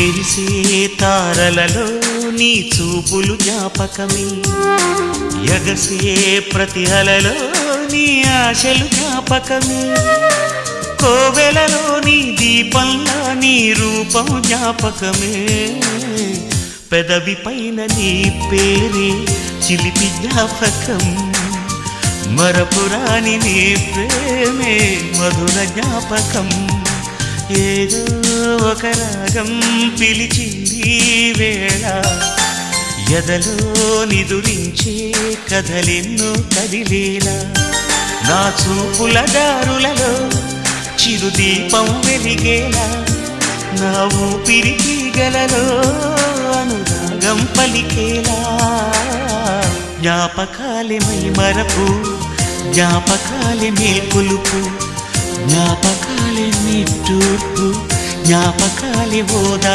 మెరిసే తారలలో నీ చూపులు జ్ఞాపకమే. ఎగసే ప్రతి అలలో నీ ఆశలు జ్ఞాపకమే. కోవెలలో నీ దీపంలా నీ రూపం జ్ఞాపకమే. పెదవి పైన నీ పేరే చిలిపి జ్ఞాపకం. మరపురాని నీ ప్రేమే మధుర జ్ఞాపకం. ఏదో ఒక రాగం పిలిచింది వేళ ఎదలో నిదురించే కథలెన్నో కదిలేలా. నా చూపుల దారులలో చిరుదీపం వెలిగేలా. నా ఊపిరికి గలలో అనురాగం పలికేలా. జ్ఞాపకాలమై మరపు జ్ఞాపకాలే మేల్కొలుపు జ్ఞాపకాలే నిట్టూర్పు జ్ఞాపకాలి ఓదా